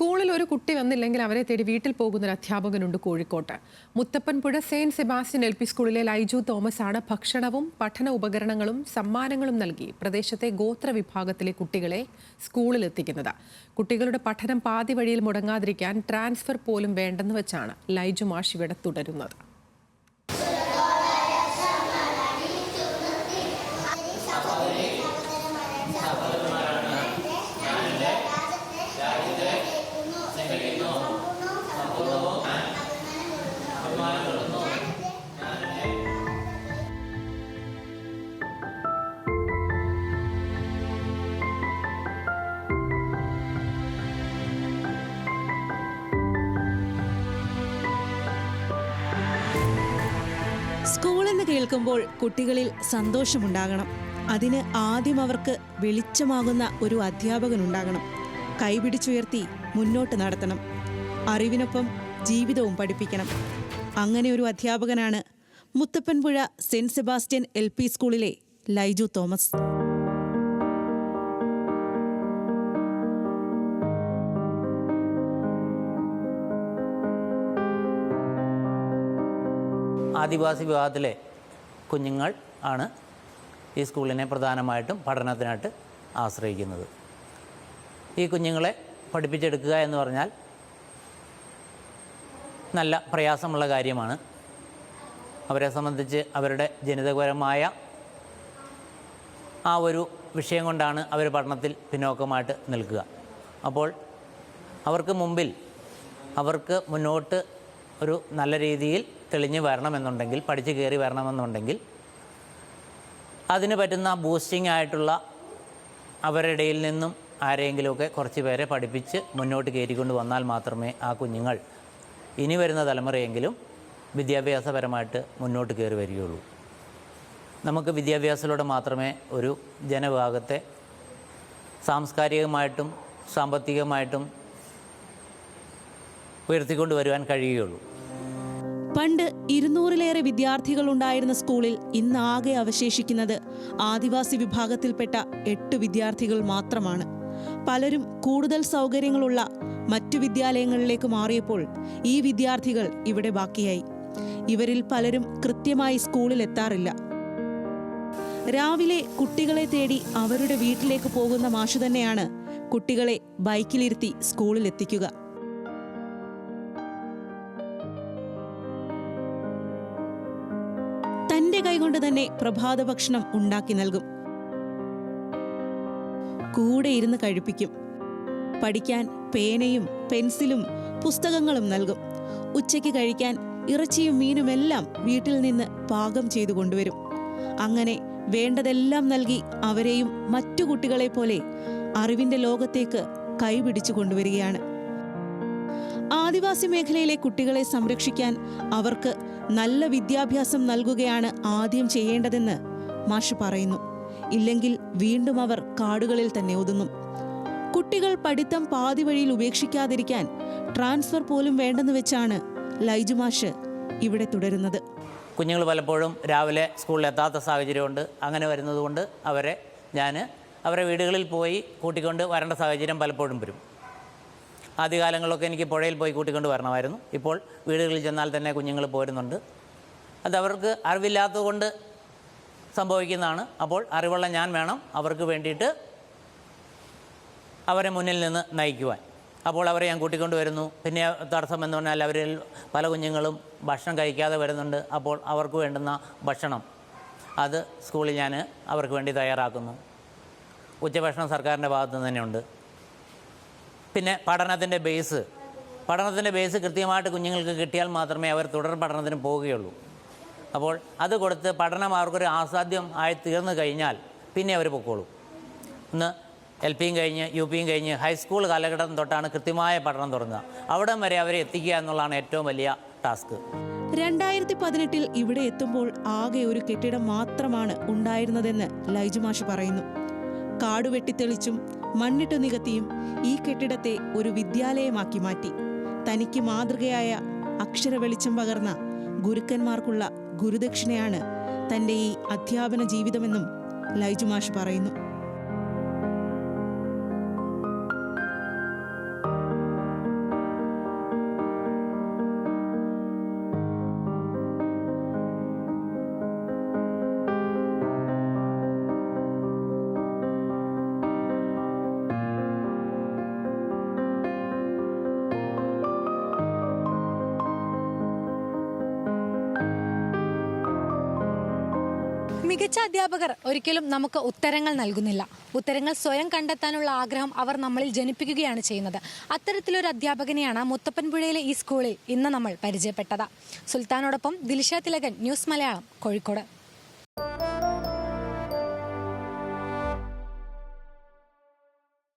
സ്കൂളിൽ ഒരു കുട്ടി വന്നില്ലെങ്കിൽ അവരെ തേടി വീട്ടിൽ പോകുന്ന ഒരു അധ്യാപകനുണ്ട് കോഴിക്കോട്ട്. Muthappanpuzha Saint Sebastian L P സ്കൂളിലെ ലൈജു തോമസ് ആണ് ഭക്ഷണവും പഠന ഉപകരണങ്ങളും സമ്മാനങ്ങളും നൽകി പ്രദേശത്തെ ഗോത്ര വിഭാഗത്തിലെ കുട്ടികളെ സ്കൂളിൽ എത്തിക്കുന്നത്. കുട്ടികളുടെ പഠനം പാതി വഴിയിൽ മുടങ്ങാതിരിക്കാൻ ട്രാൻസ്ഫർ പോലും വേണ്ടെന്ന് വെച്ചാണ് ലൈജു മാഷ് ഇവിടെ തുടരുന്നത്. സ്കൂളെന്ന് കേൾക്കുമ്പോൾ കുട്ടികളിൽ സന്തോഷമുണ്ടാകണം. അതിന് ആദ്യം അവർക്ക് വെളിച്ചമാകുന്ന ഒരു അധ്യാപകൻ ഉണ്ടാകണം കൈപിടിച്ചുയർത്തി മുന്നോട്ട് നടത്തണം. അറിവിനൊപ്പം ജീവിതവും പഠിപ്പിക്കണം. അങ്ങനെ ഒരു അധ്യാപകനാണ് മുത്തപ്പൻപുഴ സെന്റ് സെബാസ്റ്റ്യൻ എൽ സ്കൂളിലെ ലൈജു തോമസ്. ആദിവാസി വിഭാഗത്തിലെ കുഞ്ഞുങ്ങൾ ആണ് ഈ സ്കൂളിനെ പ്രധാനമായിട്ടും പഠനത്തിനായിട്ട് ആശ്രയിക്കുന്നത്. ഈ കുഞ്ഞുങ്ങളെ പഠിപ്പിച്ചെടുക്കുക എന്ന് പറഞ്ഞാൽ നല്ല പ്രയാസമുള്ള കാര്യമാണ്. അവരെ സംബന്ധിച്ച് അവരുടെ ജനിതകപരമായ ആ ഒരു വിഷയം കൊണ്ടാണ് അവർ പഠനത്തിൽ പിന്നോക്കമായിട്ട് നിൽക്കുക. അപ്പോൾ അവർക്ക് മുമ്പിൽ അവർക്ക് മുന്നോട്ട് ഒരു നല്ല രീതിയിൽ തെളിഞ്ഞ് വരണമെന്നുണ്ടെങ്കിൽ പഠിച്ച് കയറി വരണമെന്നുണ്ടെങ്കിൽ അതിന് പറ്റുന്ന ബൂസ്റ്റിംഗ് ആയിട്ടുള്ള അവരുടെ നിന്നും ആരെങ്കിലുമൊക്കെ കുറച്ച് പേരെ പഠിപ്പിച്ച് മുന്നോട്ട് കയറ്റിക്കൊണ്ട് വന്നാൽ മാത്രമേ ആ കുഞ്ഞുങ്ങൾ ഇനി വരുന്ന തലമുറയെങ്കിലും വിദ്യാഭ്യാസപരമായിട്ട് മുന്നോട്ട് കയറി വരികയുള്ളൂ. നമുക്ക് വിദ്യാഭ്യാസത്തിലൂടെ മാത്രമേ ഒരു ജനവിഭാഗത്തെ സാംസ്കാരികമായിട്ടും സാമ്പത്തികമായിട്ടും ഉയർത്തിക്കൊണ്ട് വരുവാൻ കഴിയുകയുള്ളൂ. പണ്ട് ഇരുന്നൂറിലേറെ വിദ്യാർത്ഥികൾ ഉണ്ടായിരുന്ന സ്കൂളിൽ ഇന്നാകെ അവശേഷിക്കുന്നത് ആദിവാസി വിഭാഗത്തിൽപ്പെട്ട എട്ട് വിദ്യാർത്ഥികൾ മാത്രമാണ്. പലരും കൂടുതൽ സൗകര്യങ്ങളുള്ള മറ്റു വിദ്യാലയങ്ങളിലേക്ക് മാറിയപ്പോൾ ഈ വിദ്യാർത്ഥികൾ ഇവിടെ ബാക്കിയായി. ഇവരിൽ പലരും കൃത്യമായി സ്കൂളിൽ എത്താറില്ല. രാവിലെ കുട്ടികളെ തേടി അവരുടെ വീട്ടിലേക്ക് പോകുന്ന മാഷു തന്നെയാണ് കുട്ടികളെ ബൈക്കിലിരുത്തി സ്കൂളിൽ എത്തിക്കുക കൈകൊണ്ട് തന്നെ പ്രഭാത ഭക്ഷണം ഉണ്ടാക്കി നൽകും. കൂടെ ഇരുന്ന് കഴിപ്പിക്കും. പഠിക്കാൻ പേനയും പെൻസിലും പുസ്തകങ്ങളും നൽകും. ഉച്ചയ്ക്ക് കഴിക്കാൻ ഇറച്ചിയും മീനുമെല്ലാം വീട്ടിൽ നിന്ന് പാകം ചെയ്തു കൊണ്ടുവരും. അങ്ങനെ വേണ്ടതെല്ലാം നൽകി അവരെയും മറ്റു കുട്ടികളെ പോലെ അറിവിന്റെ ലോകത്തേക്ക് കൈപിടിച്ചു കൊണ്ടുവരികയാണ്. ആദിവാസി മേഖലയിലെ കുട്ടികളെ സംരക്ഷിക്കാൻ അവർക്ക് നല്ല വിദ്യാഭ്യാസം നൽകുകയാണ് ആദ്യം ചെയ്യേണ്ടതെന്ന് മാഷ് പറയുന്നു. ഇല്ലെങ്കിൽ വീണ്ടും അവർ കാടുകളിൽ തന്നെ ഒതുങ്ങും. കുട്ടികൾ പഠിത്തം പാതി വഴിയിൽ ഉപേക്ഷിക്കാതിരിക്കാൻ ട്രാൻസ്ഫർ പോലും വേണ്ടെന്ന് വെച്ചാണ് ലൈജു മാഷ് ഇവിടെ തുടരുന്നത്. കുഞ്ഞുങ്ങൾ പലപ്പോഴും രാവിലെ സ്കൂളിൽ എത്താത്ത സാഹചര്യമുണ്ട്. അങ്ങനെ വരുന്നതുകൊണ്ട് അവരെ ഞാൻ അവരെ വീടുകളിൽ പോയി കൂട്ടിക്കൊണ്ട് വരേണ്ട സാഹചര്യം പലപ്പോഴും വരും. ആദ്യകാലങ്ങളിലൊക്കെ എനിക്ക് പുഴയിൽ പോയി കൂട്ടിക്കൊണ്ട് വരണമായിരുന്നു. ഇപ്പോൾ വീടുകളിൽ ചെന്നാൽ തന്നെ കുഞ്ഞുങ്ങൾ പോരുന്നുണ്ട്. അത് അവർക്ക് അറിവില്ലാത്തതുകൊണ്ട് സംഭവിക്കുന്നതാണ്. അപ്പോൾ അറിവുള്ള ഞാൻ വേണം അവർക്ക് വേണ്ടിയിട്ട് അവരെ മുന്നിൽ നിന്ന് നയിക്കുവാൻ. അപ്പോൾ അവരെ ഞാൻ കൂട്ടിക്കൊണ്ട് വരുന്നു. പിന്നെ തടസ്സം എന്ന് പറഞ്ഞാൽ അവരിൽ പല കുഞ്ഞുങ്ങളും ഭക്ഷണം കഴിക്കാതെ വരുന്നുണ്ട്. അപ്പോൾ അവർക്ക് വേണ്ടുന്ന ഭക്ഷണം അത് സ്കൂളിൽ ഞാൻ അവർക്ക് വേണ്ടി തയ്യാറാക്കുന്നു. ഉച്ചഭക്ഷണം സർക്കാരിന്റെ ഭാഗത്തു നിന്ന് തന്നെയുണ്ട്. പിന്നെ പഠനത്തിന്റെ ബേസ് പഠനത്തിന്റെ ബേസ് കൃത്യമായിട്ട് കുഞ്ഞുങ്ങൾക്ക് കിട്ടിയാൽ മാത്രമേ അവർ തുടർ പഠനത്തിന് പോവുകയുള്ളൂ. അപ്പോൾ അത് കൊടുത്ത് പഠനം അവർക്കൊരു ആസാദ്യം ആയി തീർന്നു കഴിഞ്ഞാൽ പിന്നെ അവർ പൊക്കോളൂ. ഒന്ന് എൽ പിയും കഴിഞ്ഞ് യു പിയും കഴിഞ്ഞ് ഹൈസ്കൂൾ കാലഘട്ടം തൊട്ടാണ് കൃത്യമായ പഠനം തുടങ്ങുക. അവിടം വരെ അവരെ എത്തിക്കുക എന്നുള്ളതാണ് ഏറ്റവും വലിയ ടാസ്ക് രണ്ടായിരത്തി പതിനെട്ടിൽ ഇവിടെ എത്തുമ്പോൾ ആകെ ഒരു കെട്ടിടം മാത്രമാണ് ഉണ്ടായിരുന്നതെന്ന് ലൈജുമാഷ് പറയുന്നു. കാട് വെട്ടിത്തെളിച്ചും മണ്ണിട്ടു നികത്തിയും ഈ കെട്ടിടത്തെ ഒരു വിദ്യാലയമാക്കി മാറ്റി. തനിക്ക് മാതൃകയായ അക്ഷര വെളിച്ചം പകർന്ന ഗുരുക്കന്മാർക്കുള്ള ഗുരുദക്ഷിണയാണ് തന്റെ ഈ അധ്യാപന ജീവിതമെന്നും ലൈജുമാഷ് പറയുന്നു. മികച്ച അധ്യാപകർ ഒരിക്കലും നമുക്ക് ഉത്തരങ്ങൾ നൽകുന്നില്ല. ഉത്തരങ്ങൾ സ്വയം കണ്ടെത്താനുള്ള ആഗ്രഹം അവർ നമ്മളിൽ ജനിപ്പിക്കുകയാണ് ചെയ്യുന്നത്. അത്തരത്തിലൊരു അധ്യാപകനെയാണ് മുത്തപ്പൻപുഴയിലെ ഈ സ്കൂളിൽ ഇന്ന് നമ്മൾ പരിചയപ്പെട്ടത്. സുൽത്താനോടൊപ്പം ദിൽഷ തിലകൻ ന്യൂസ് മലയാളം കോഴിക്കോട്.